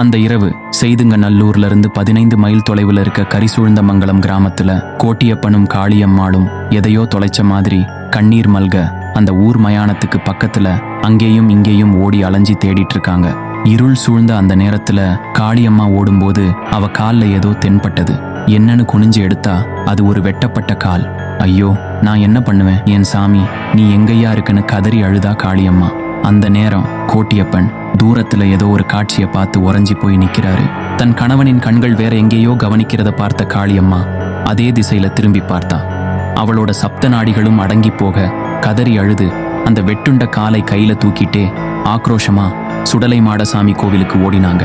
அந்த இரவு செய்துங்க நல்லூர்ல இருந்து பதினைந்து மைல் தொலைவில் இருக்க கரிசூழ்ந்த மங்கலம் கிராமத்துல கோட்டியப்பனும் காளியம்மாளும் எதையோ தொலைச்ச மாதிரி கண்ணீர் மல்க அந்த ஊர் மயானத்துக்கு பக்கத்துல அங்கேயும் இங்கேயும் ஓடி அலைஞ்சி தேடிட்டு இருக்காங்க. இருள் சூழ்ந்த அந்த நேரத்துல காளியம்மா ஓடும்போது அவ கால்ல ஏதோ தென்பட்டது. என்னன்னு குனிஞ்சு எடுத்தா அது ஒரு வெட்டப்பட்ட கால். ஐயோ நான் என்ன பண்ணுவேன்? என் சாமி நீ எங்கய்யா இருக்குன்னு கதறி அழுதா காளியம்மா? அந்த நேரம் கோட்டியப்பன் தூரத்துல ஏதோ ஒரு காட்சியை பார்த்து உறைஞ்சி போய் நிக்கிறாரு. தன் கணவனின் கண்கள் வேற எங்கேயோ கவனிக்கிறத பார்த்த காளியம்மா அதே திசையில திரும்பி பார்த்தா. அவளோட சப்த நாடிகளும் அடங்கி போக கதறி அழுது அந்த வெட்டுண்ட காலை கையில தூக்கிட்டே ஆக்ரோஷமா சுடலை மாடசாமி கோவிலுக்கு ஓடினாங்க.